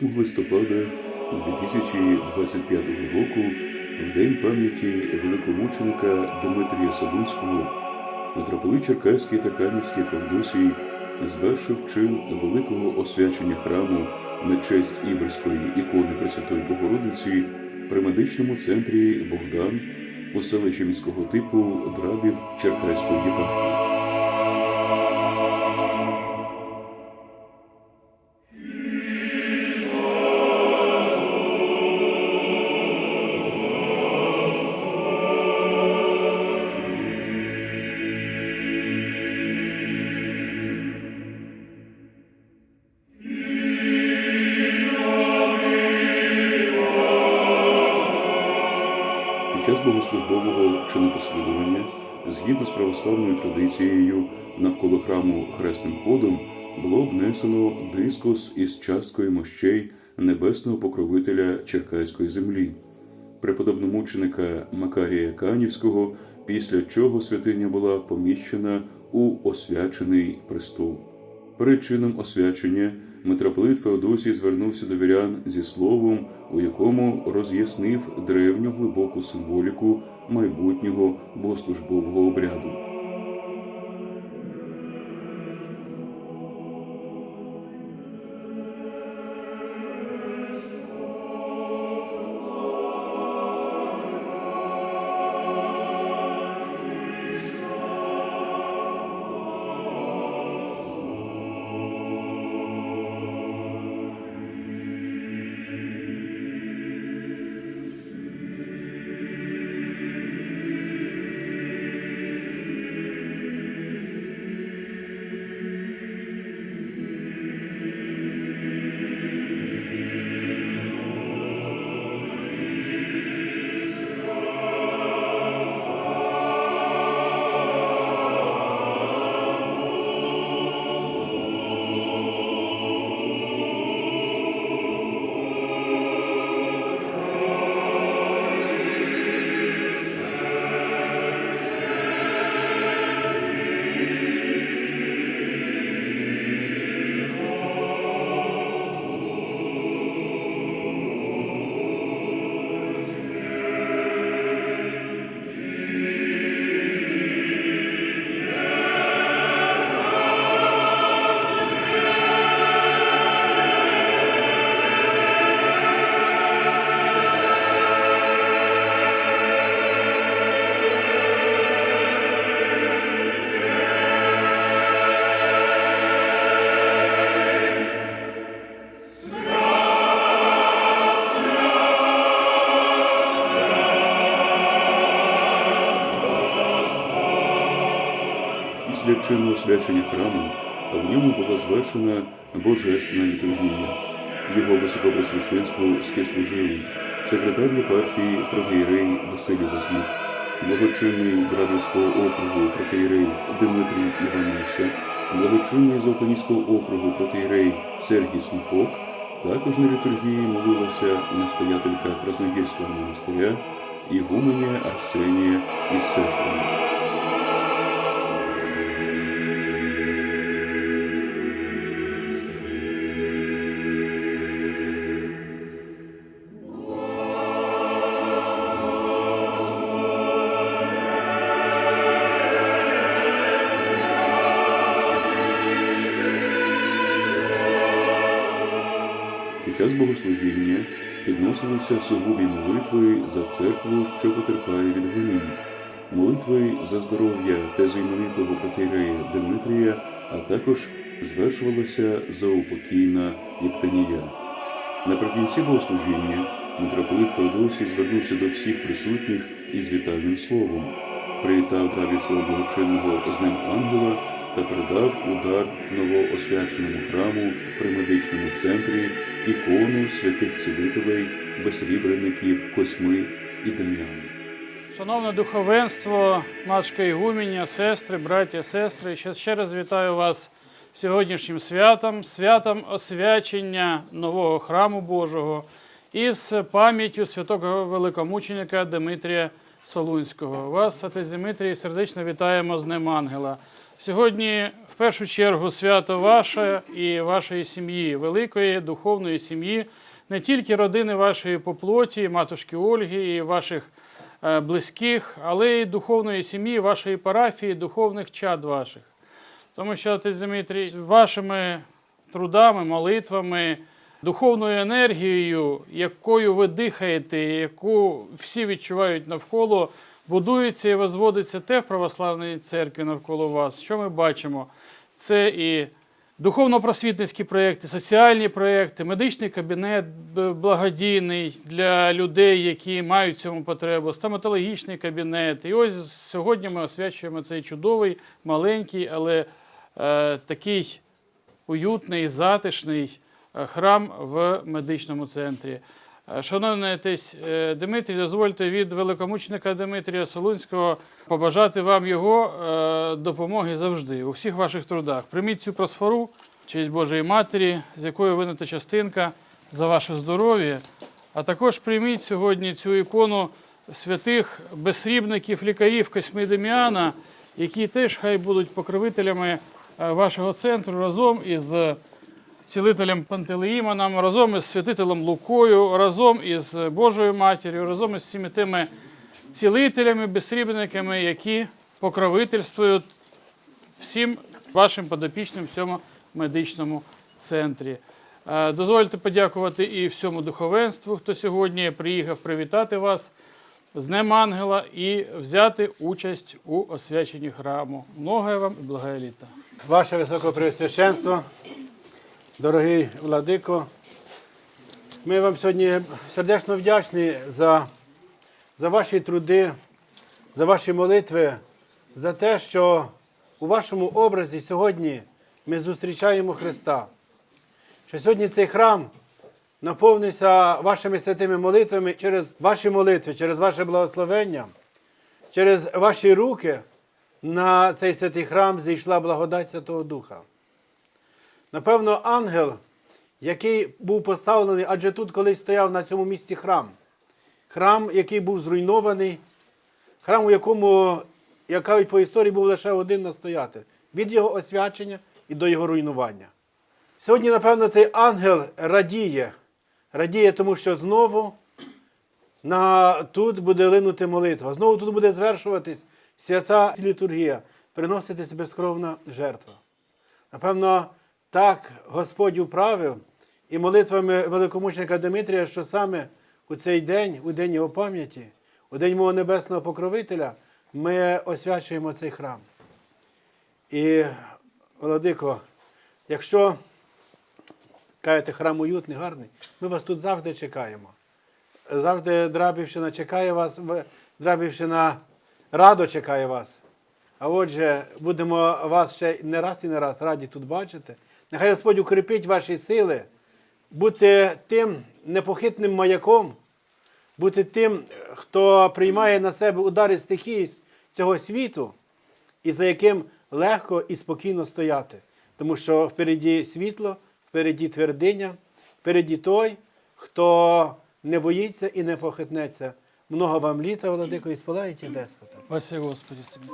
8 листопада 2025 року, в день пам'яті великомученика Дмитрія Солунського, митрополит Черкаський та Канівський Феодосій звершив чин великого освячення храму на честь Іверської ікони Пресвятої Богородиці при медичному центрі Богдан у селищі міського типу Драбів Черкаської єпархії. Православною навколо храму хресним ходом було обнесено дискос із часткою мощей небесного покровителя Черкаської землі, преподобномученика Макарія Канівського, після чого святиня була поміщена у освячений престол. Перед чином освячення митрополит Феодосій звернувся до вірян зі словом, у якому роз'яснив древню глибоку символіку майбутнього богослужбового обряду. Після чину освячення храму в ньому була звершена божественна літургія. Його високопресвященству співслужили секретар єпархії протеєрей Василій Возьмук, благочинний Брадівського округу протеєрей Дмитрій Івануся, благочинний Золотоніського округу протеєрей Сергій Снупок, також на літургії молилася настоятелька Красногірського монастиря Ігуменя Арсенія із сестрами. Час богослужіння підносилися сугубі молитви за церкву, що потерпає від гонінь, молитви за здоров'я та знаменитого протирея Дмитрія, а також звершувалася заупокійна Єптанія. Наприкінці богослужіння митрополит Феодосій звернувся до всіх присутніх із вітальним словом, привітав драбівського благочинного з ним ангела та передав удар новоосвяченому храму при медичному центрі ікону святих цілителей, безрібреників Косьми і Дем'яна. Шановне духовенство, матушка Ігуменя, сестри, браття, сестри, ще, раз вітаю вас сьогоднішнім святом, святом освячення нового храму Божого із пам'яттю святого великомученика Дмитрія Солунського. Вас, отець Дмитрій, сердечно вітаємо з Днем Ангела. Сьогодні в першу чергу свято ваше і вашої сім'ї, великої духовної сім'ї, не тільки родини вашої по плоті, матушки Ольги і ваших е, близьких, але й духовної сім'ї, вашої парафії, духовних чад ваших. Тому що, Дмитрій, вашими трудами, молитвами, духовною енергією, якою ви дихаєте, яку всі відчувають навколо, будується і возводиться те в православній церкві навколо вас. Що ми бачимо? Це і духовно-просвітницькі проєкти, соціальні проєкти, медичний кабінет благодійний для людей, які мають в цьому потребу, стоматологічний кабінет. І ось сьогодні ми освячуємо цей чудовий, маленький, але е, такий уютний, затишний е, храм в медичному центрі. Е, Шановний отець е, Дмитрій, дозвольте від великомученика Дмитрія Солунського побажати вам його е, допомоги завжди у всіх ваших трудах. Прийміть цю просфору, честь Божої Матері, з якої винута частинка за ваше здоров'я. А також прийміть сьогодні цю ікону святих безсрібників, лікарів Косьми Деміана, які теж хай будуть покровителями вашого центру разом із цілителем Пантелеїмоном, разом із святителем Лукою, разом із Божою Матір'ю, разом із всіми тими цілителями, безсрібниками, які покровительствують всім вашим подопічним в цьому медичному центрі. Е, Дозвольте подякувати і всьому духовенству, хто сьогодні приїхав привітати вас з Днем Ангела і взяти участь у освяченні храму. Многое вам і благає літа. Ваше Високопреосвященство, дорогий владико, ми вам сьогодні сердечно вдячні за, за ваші труди, за ваші молитви, за те, що у вашому образі сьогодні ми зустрічаємо Христа. Що сьогодні цей храм наповнився вашими святими молитвами через ваші молитви, через ваше благословення, через ваші руки на цей святий храм зійшла благодать Святого Духа. Напевно, ангел, який був поставлений, адже тут колись стояв на цьому місці храм. Храм, який був зруйнований, храм, у якому, як кажуть по історії, був лише один настоятель від його освячення і до його руйнування. Сьогодні, напевно, цей ангел радіє, радіє, тому що знову на, тут буде линути молитва, знову тут буде звершуватись свята літургія, приноситись безкровна жертва. Напевно, так Господь управив і молитвами великомученика Дмитрія, що саме у цей день, у день його пам'яті, у день мого небесного покровителя, ми освячуємо цей храм. І, Владико, якщо кажете, храм уютний, гарний, ми вас тут завжди чекаємо. Завжди Драбівщина чекає вас, Драбівщина радо чекає вас. А отже, будемо вас ще не раз і не раз раді тут бачити. Нехай Господь укріпить ваші сили, бути тим непохитним маяком, бути тим, хто приймає на себе удари стихії цього світу, і за яким легко і спокійно стояти. Тому що впереді світло, впереді твердиня, впереді той, хто не боїться і не похитнеться. Много вам літа, владико, і спалаєте деспота. Вася Господі собі.